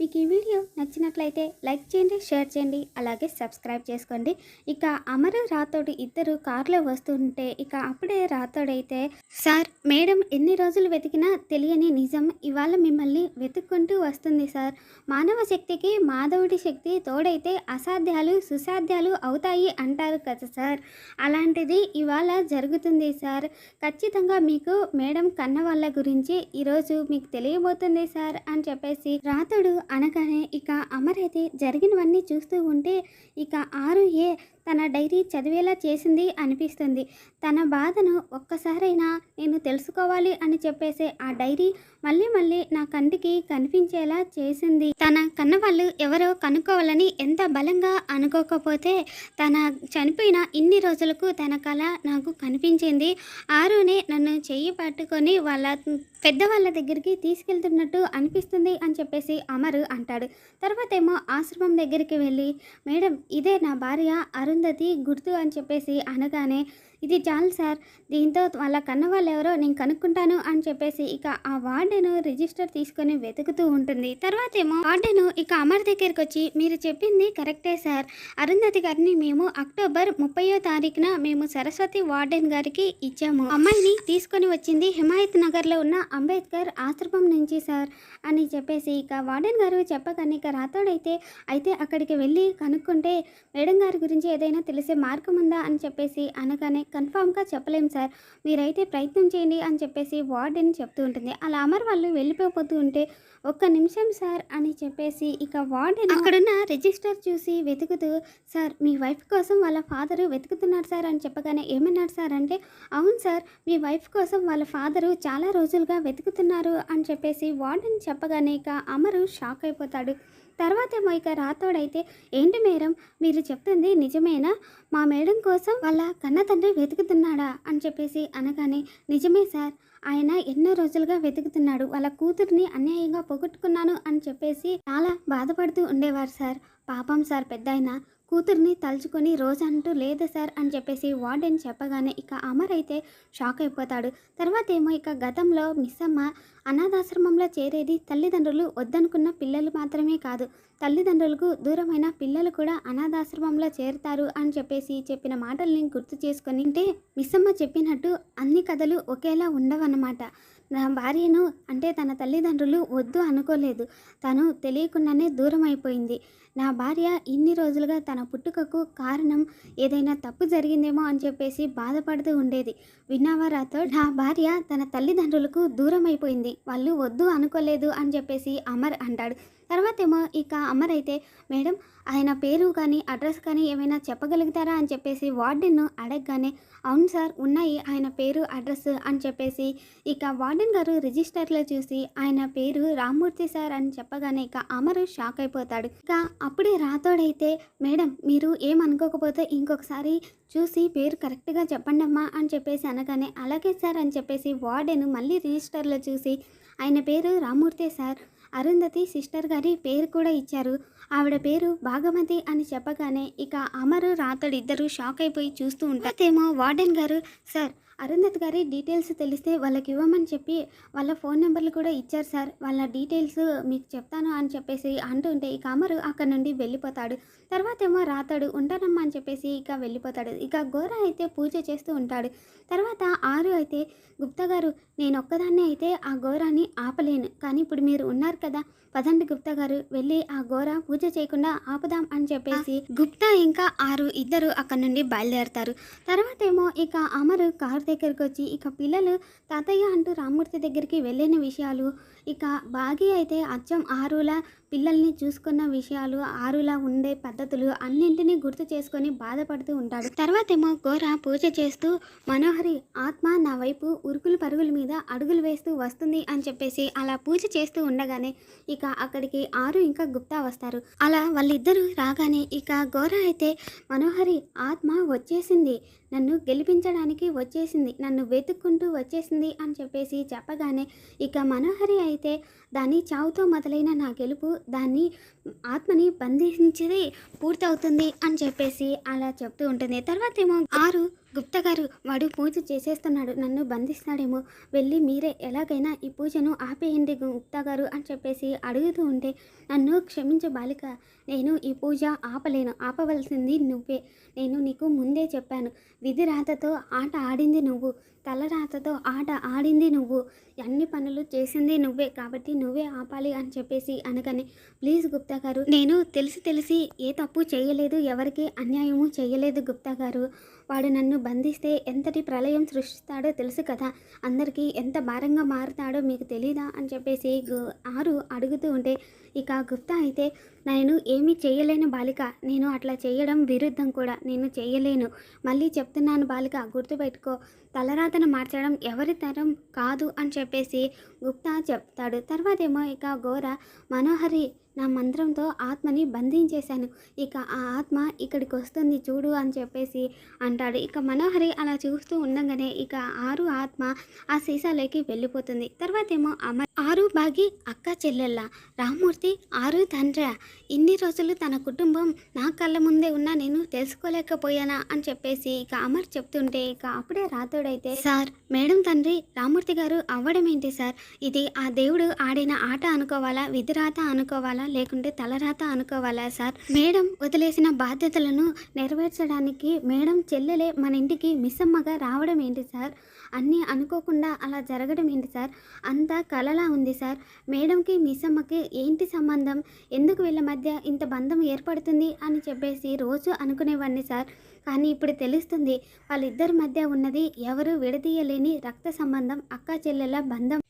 మీకు ఈ వీడియో నచ్చినట్లయితే లైక్ చేయండి షేర్ చేయండి అలాగే సబ్స్క్రైబ్ చేసుకోండి. ఇక అమరు రాతోడు ఇద్దరు కారులో వస్తుంటే ఇక అప్పుడే రాతోడైతే సార్ మేడం ఎన్ని రోజులు వెతికినా తెలియని నిజం. ఇవాళ మిమ్మల్ని వెతుక్కుంటూ వస్తుంది సార్. మానవ శక్తికి మాధవుడి శక్తి తోడైతే అసాధ్యాలు సుసాధ్యాలు అవుతాయి అంటారు కదా సార్. అలాంటిది ఇవాళ జరుగుతుంది సార్. ఖచ్చితంగా మీకు మేడం కన్న వాళ్ళ గురించి ఈరోజు మీకు తెలియబోతుంది సార్ అని చెప్పేసి రాతడు అనగానే ఇక అమర్ అయితే జరిగినవన్నీ చూస్తూ ఉంటే ఇక ఆరు ఏ తన డైరీ చదివేలా చేసింది అనిపిస్తుంది. తన బాధను ఒక్కసారైనా నేను తెలుసుకోవాలి అని చెప్పేసే ఆ డైరీ మళ్ళీ మళ్ళీ నా కంటికి కనిపించేలా చేసింది. తన కన్నవాళ్ళు ఎవరో కనుక్కోవాలని ఎంత బలంగా అనుకోకపోతే తన చనిపోయిన ఇన్ని రోజులకు తన కళ నాకు కనిపించింది. ఆరునే నన్ను చెయ్యి పట్టుకొని వాళ్ళ పెద్దవాళ్ళ దగ్గరికి తీసుకెళ్తున్నట్టు అనిపిస్తుంది అని చెప్పేసి అమరు అంటాడు. తర్వాత ఏమో ఆశ్రమం దగ్గరికి వెళ్ళి మేడం ఇదే నా భార్య అరుంధతి గుర్తు అని చెప్పేసి అనగానే ఇది చాలు సార్ దీంతో వాళ్ళ కన్న వాళ్ళు ఎవరో నేను కనుక్కుంటాను అని చెప్పేసి ఇక ఆ వార్డెను రిజిస్టర్ తీసుకొని వెతుకుతూ ఉంటుంది. తర్వాత ఏమో వార్డెను ఇక అమర్ దగ్గరికి వచ్చి మీరు చెప్పింది కరెక్టే సార్. అరుంధతి గారిని మేము అక్టోబర్ ముప్పయో తారీఖున మేము సరస్వతి వార్డెన్ గారికి ఇచ్చాము. అమ్మాయిని తీసుకొని వచ్చింది హిమాయత్ నగర్లో ఉన్న అంబేద్కర్ ఆశ్రమం నుంచి సార్ అని చెప్పేసి ఇక వార్డెన్ గారు చెప్పగానే ఇక రాతోడైతే అయితే అక్కడికి వెళ్ళి కనుక్కుంటే మేడం గారి గురించి ఏదైనా తెలిసే మార్గం ఉందా అని చెప్పేసి అనగానే కన్ఫామ్గా చెప్పలేం సార్. మీరైతే ప్రయత్నం చేయండి అని చెప్పేసి వార్డెన్ చెప్తూ ఉంటుంది. అలా అమర్ వాళ్ళు వెళ్ళిపోతూ ఉంటే ఒక్క నిమిషం సార్ అని చెప్పేసి ఇక వార్డెన్ అక్కడున్న రిజిస్టర్ చూసి వెతుకుతూ సార్ మీ వైఫ్ కోసం వాళ్ళ ఫాదరు వెతుకుతున్నారు సార్ అని చెప్పగానే ఏమన్నారు సార్ అంటే అవును సార్ మీ వైఫ్ కోసం వాళ్ళ ఫాదరు చాలా రోజులుగా వెతుకుతున్నారు అని చెప్పేసి వార్డెన్ చెప్పగానే ఇక అమరు షాక్ అయిపోతాడు. తర్వాత ఏమో ఇక రాతోడైతే ఏంటి మేడం మీరు చెప్తుంది నిజమే నిజమేనా మా మేడం కోసం వాళ్ళ కన్న తండ్రి వెతుకుతున్నాడా అని చెప్పేసి అనగానే నిజమే సార్. ఆయన ఎన్నో రోజులుగా వెతుకుతున్నాడు. వాళ్ళ కూతుర్ని అన్యాయంగా పోగొట్టుకున్నాను అని చెప్పేసి చాలా బాధపడుతూ ఉండేవారు సార్. పాపం సార్ పెద్ద కూతుర్ని తలుచుకొని రోజంటూ లేదు సార్ అని చెప్పేసి వార్డెన్ చెప్పగానే ఇక అమర్ అయితే షాక్ అయిపోతాడు. తర్వాత ఏమో ఇక గతంలో మిస్ అమ్మ అనాథాశ్రమంలో చేరేది తల్లిదండ్రులు వద్దనుకున్న పిల్లలు మాత్రమే కాదు. తల్లిదండ్రులకు దూరమైన పిల్లలు కూడా అనాథాశ్రమంలో చేరుతారు అని చెప్పేసి చెప్పిన మాటల్ని గుర్తు చేసుకొని అంటే మిస్సమ్మ చెప్పినట్టు అన్ని కథలు ఒకేలా అన్నమాట. నా భార్యను అంటే తన తల్లిదండ్రులు వద్దు అనుకోలేదు. తను తెలియకుండానే దూరం అయిపోయింది నా భార్య ఇన్ని రోజులుగా తన పుట్టుకకు కారణం ఏదైనా తప్పు జరిగిందేమో అని చెప్పేసి బాధపడుతూ ఉండేది. విన్నావా రాతో నా భార్య తన తల్లిదండ్రులకు దూరం అయిపోయింది వాళ్ళు వద్దు అనుకోలేదు అని చెప్పేసి అమర్ అంటాడు. తర్వాత ఏమో ఇక అమర్ అయితే మేడం ఆయన పేరు కానీ అడ్రస్ కానీ ఏమైనా చెప్పగలుగుతారా? అని చెప్పేసి వార్డెన్ను అడగగానే అవును సార్ ఉన్నాయి. ఆయన పేరు అడ్రస్ అని చెప్పేసి ఇక వార్డెన్ గారు రిజిస్టర్లో చూసి ఆయన పేరు రామ్మూర్తి సార్ అని చెప్పగానే ఇక అమరు షాక్ అయిపోతాడు. ఇక అప్పుడే రాతోడైతే మేడం మీరు ఏమనుకోకపోతే ఇంకొకసారి చూసి పేరు కరెక్ట్గా చెప్పండి అమ్మా అని చెప్పేసి అనగానే అలాగే సార్ అని చెప్పేసి వార్డెన్ మళ్ళీ రిజిస్టర్లో చూసి ఆయన పేరు రామ్మూర్తి సార్. అరుంధతి సిస్టర్ గారి పేరు కూడా ఇచ్చారు. ఆవిడ పేరు భాగమతి అని చెప్పగానే ఇక అమరు రాతడు ఇద్దరు షాక్ అయిపోయి చూస్తూ ఉంటారేమో వార్డెన్ గారు సార్ అరుంధతి గారి డీటెయిల్స్ తెలిస్తే వాళ్ళకి ఇవ్వమని చెప్పి వాళ్ళ ఫోన్ నెంబర్లు కూడా ఇచ్చారు సార్. వాళ్ళ డీటెయిల్స్ మీకు చెప్తాను అని చెప్పేసి అంటుంటే ఇక అమరు అక్కడ నుండి వెళ్ళిపోతాడు. తర్వాత ఏమో రాతాడు ఉంటానమ్మా అని చెప్పేసి ఇక వెళ్ళిపోతాడు. ఇక గోర అయితే పూజ చేస్తూ ఉంటాడు. తర్వాత ఆరు అయితే గుప్తా గారు నేను ఒక్కదాన్నే అయితే ఆ ఘోరాన్ని ఆపలేను. కానీ ఇప్పుడు మీరు ఉన్నారు కదా పదండి గుప్తా గారు వెళ్ళి ఆ ఘోర పూజ చేయకుండా ఆపుదాం అని చెప్పేసి గుప్తా ఇంకా ఆరు ఇద్దరు అక్కడ నుండి బయలుదేరతారు. తర్వాత ఏమో ఇక అమరు కారు దగ్గరికి వచ్చి ఇక పిల్లలు తాతయ్య అంటూ రామూర్తి దగ్గరికి వెళ్ళిన విషయాలు ఇక బాగి అయితే అచ్చం ఆరుల పిల్లల్ని చూసుకున్న విషయాలు ఆరులా ఉండే పద్ధతులు అన్నింటినీ గుర్తు చేసుకొని బాధపడుతూ ఉంటాడు. తర్వాత ఏమో ఘోర పూజ చేస్తూ మనోహరి ఆత్మ నా వైపు ఉరుకులు పరుగుల మీద అడుగులు వేస్తూ వస్తుంది అని చెప్పేసి అలా పూజ చేస్తూ ఉండగానే ఇక అక్కడికి ఆరు ఇంకా గుప్తా వస్తారు. అలా వాళ్ళిద్దరూ రాగానే ఇక ఘోర అయితే మనోహరి ఆత్మ వచ్చేసింది. నన్ను గెలిపించడానికి వచ్చేసింది. నన్ను వెతుక్కుంటూ వచ్చేసింది అని చెప్పేసి చెప్పగానే ఇక మనోహరి అయితే దాని చావుతో మొదలైన నా గెలుపు దాన్ని ఆత్మని బంధించేది పూర్తవుతుంది అని చెప్పేసి అలా చెప్తూ ఉంటుంది. తర్వాత ఏమో ఆరు గుప్తా గారు వాడు పూజ చేసేస్తున్నాడు నన్ను బంధిస్తాడేమో. వెళ్ళి మీరే ఎలాగైనా ఈ పూజను ఆపేయండి గుప్తా గారు అని చెప్పేసి అడుగుతూ ఉంటే నన్ను క్షమించు బాలిక నేను ఈ పూజ ఆపలేను ఆపవలసింది నువ్వే. నేను నీకు ముందే చెప్పాను విధి రాతతో ఆట ఆడింది నువ్వు తలరాతతో ఆట ఆడింది నువ్వు అన్ని పనులు చేసింది నువ్వే కాబట్టి నువ్వే ఆపాలి అని చెప్పేసి అనగానే ప్లీజ్ గుప్తా గారు నేను తెలిసి తెలిసి ఏ తప్పు చేయలేదు ఎవరికి అన్యాయము చేయలేదు గుప్తా గారు వాడు నన్ను బంధిస్తే ఎంతటి ప్రళయం సృష్టిస్తాడో తెలుసు కదా. అందరికీ ఎంత భారంగా మారుతాడో మీకు తెలీదా? అని చెప్పేసి ఆరు అడుగుతూ ఉంటే ఇక గుప్తా అయితే నేను ఏమీ చేయలేను బాలిక. నేను అట్లా చేయడం విరుద్ధం కూడా. నేను చేయలేను. మళ్ళీ చెప్తున్నాను బాలిక గుర్తుపెట్టుకో. తలరాతను మార్చడం ఎవరి తరం కాదు అని చెప్పేసి గుప్తా చెప్తాడు. తర్వాత ఏమో ఇక ఘోర మనోహరి నా మంత్రంతో ఆత్మని బంధించేశాను. ఇక ఆ ఆత్మ ఇక్కడికి వస్తుంది చూడు అని చెప్పేసి అంటాడు. ఇక మనోహరి అలా చూస్తూ ఉండగానే ఇక ఆరు ఆత్మ ఆ సీసాలోకి వెళ్ళిపోతుంది. తర్వాత ఏమో అమ ఆరు బాగి అక్క చెల్లెళ్ళ రామ్మూర్తి ఆరు తండ్రి. ఇన్ని రోజులు తన కుటుంబం నా కళ్ళ ముందే ఉన్నా నేను తెలుసుకోలేకపోయానా అని చెప్పేసి ఇక అమర్ చెప్తుంటే ఇక అప్పుడే రాత్రి భక్తుడైతే సార్ మేడం తండ్రి రామూర్తి గారు అవ్వడం ఏంటి సార్? ఇది ఆ దేవుడు ఆడిన ఆట అనుకోవాలా విధిరాత అనుకోవాలా లేకుంటే తలరాత అనుకోవాలా సార్? మేడం వదిలేసిన బాధ్యతలను నెరవేర్చడానికి మేడం చెల్లెలే మన ఇంటికి మిస్సమ్మగా రావడం ఏంటి సార్? అన్నీ అనుకోకుండా అలా జరగడం ఏంటి సార్? అంతా కలలా ఉంది సార్. మేడంకి మిస్సమ్మకి ఏంటి సంబంధం? ఎందుకు వీళ్ళ మధ్య ఇంత బంధం ఏర్పడుతుంది అని చెప్పేసి రోజు అనుకునేవాడిని సార్. కానీ ఇప్పుడు తెలుస్తుంది వాళ్ళిద్దరి మధ్య ఉన్నది ఎవరు విడదీయలేని రక్త సంబంధం అక్క చెల్లెల బంధం.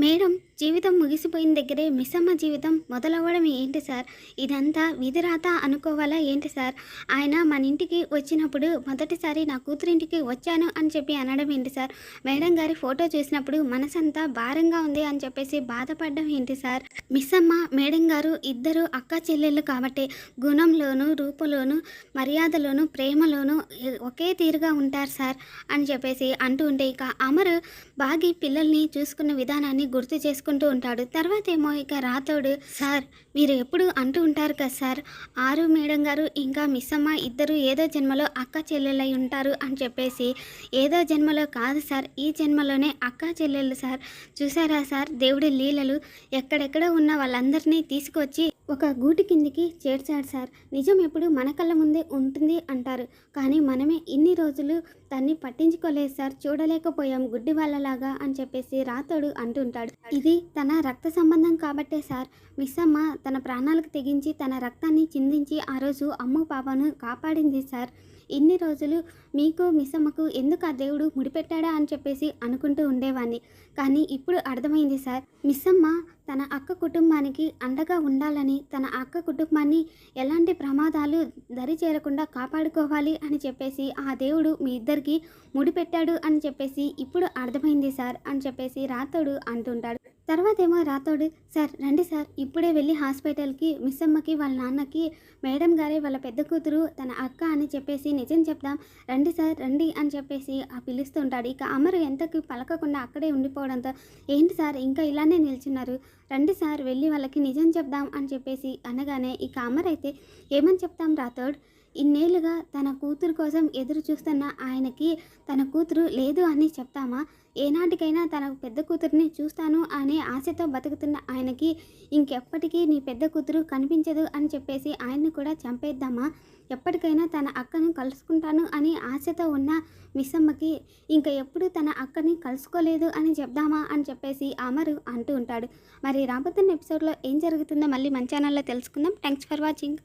మేడం జీవితం ముగిసిపోయిన దగ్గరే మిస్సమ్మ జీవితం మొదలవ్వడం ఏంటి సార్? ఇదంతా విధిరాత అనుకోవాలా ఏంటి సార్? ఆయన మన ఇంటికి వచ్చినప్పుడు మొదటిసారి నా కూతురింటికి వచ్చాను అని చెప్పి అనడం ఏంటి సార్? మేడం గారి ఫోటో చూసినప్పుడు మనసంతా భారంగా ఉంది అని చెప్పేసి బాధపడడం ఏంటి సార్? మిస్సమ్మ మేడం గారు ఇద్దరు అక్క చెల్లెళ్ళు కాబట్టి గుణంలోను రూపంలోను మర్యాదలోను ప్రేమలోను ఒకే తీరుగా ఉంటారు సార్ అని చెప్పేసి అంటూ ఉంటే ఇక అమరు బాగి పిల్లల్ని చూసుకున్న విధానాన్ని గుర్తు చేసుకుంటూ ఉంటాడు. తర్వాత ఏమో ఇక రాతోడు సార్ మీరు ఎప్పుడు అంటూ ఉంటారు కదా సార్ ఆరు మేడం గారు ఇంకా మిస్సమ్మ ఇద్దరు ఏదో జన్మలో అక్క చెల్లెలై ఉంటారు అని చెప్పేసి ఏదో జన్మలో కాదు సార్ ఈ జన్మలోనే అక్క చెల్లెలు సార్. చూసారా సార్ దేవుడి లీలలు ఎక్కడెక్కడ ఉన్న వాళ్ళందరినీ తీసుకొచ్చి ఒక గూటి కిందికి చేర్చాడు సార్. నిజం ఎప్పుడు మన కళ్ళ ముందే ఉంటుంది అంటారు. కానీ మనమే ఇన్ని రోజులు దాన్ని పట్టించుకోలేదు సార్. చూడలేకపోయాం గుడ్డి వాళ్ళలాగా అని చెప్పేసి రాతోడు అంటుంటాడు. ఇది తన రక్త సంబంధం కాబట్టే సార్. మిస్సమ్మ తన ప్రాణాలకు తెగించి తన రక్తాన్ని చిందించి ఆ రోజు అమ్మ పాపను కాపాడింది సార్. ఇన్ని రోజులు మీకు మిస్సమ్మకు ఎందుకు ఆ దేవుడు ముడిపెట్టాడా అని చెప్పేసి అనుకుంటూ ఉండేవాడిని కానీ ఇప్పుడు అర్థమైంది సార్. మిస్సమ్మ తన అక్క కుటుంబానికి అండగా ఉండాలని తన అక్క కుటుంబాన్ని ఎలాంటి ప్రమాదాలు దరి చేరకుండా కాపాడుకోవాలి అని చెప్పేసి ఆ దేవుడు మీ ఇద్దరికి ముడిపెట్టాడు అని చెప్పేసి ఇప్పుడు అర్థమైంది సార్ అని చెప్పేసి రాతోడు అంటుంటాడు. తర్వాత ఏమో రాతోడు సార్ రండి సార్. ఇప్పుడే వెళ్ళి హాస్పిటల్కి మిస్ అమ్మకి వాళ్ళ నాన్నకి మేడం గారే వాళ్ళ పెద్ద కూతురు తన అక్క అని చెప్పేసి నిజం చెప్దాం. రండి సార్ రండి అని చెప్పేసి ఆ పిలుస్తుంటాడు ఇక అమరు ఎంతకు పలకకుండా అక్కడే ఉండిపోవడంతో ఏంటి సార్ ఇంకా ఇలానే నిల్చున్నారు. రండి సార్ వెళ్ళి వాళ్ళకి నిజం చెప్దాం అని చెప్పేసి అనగానే ఇక అమర్ అయితే ఏమని చెప్తాం రాతోడ్ ఇన్నేళ్ళుగా తన కూతురు కోసం ఎదురు చూస్తున్న ఆయనకి తన కూతురు లేదు అని చెప్తామా? ఏనాటికైనా తన పెద్ద కూతురిని చూస్తాను అనే ఆశతో బతుకుతున్న ఆయనకి ఇంకెప్పటికీ నీ పెద్ద కూతురు కనిపించదు అని చెప్పేసి ఆయన్ని కూడా చంపేద్దామా? ఎప్పటికైనా తన అక్కను కలుసుకుంటాను అని ఆశతో ఉన్న మిస్సమ్మకి ఇంకా ఎప్పుడు తన అక్కని కలుసుకోలేదు అని చెప్దామా అని చెప్పేసి అమరు అంటూ ఉంటాడు. మరి రాబోతున్న ఎపిసోడ్లో ఏం జరుగుతుందో మళ్ళీ మన ఛానల్లో తెలుసుకుందాం. Thanks for watching.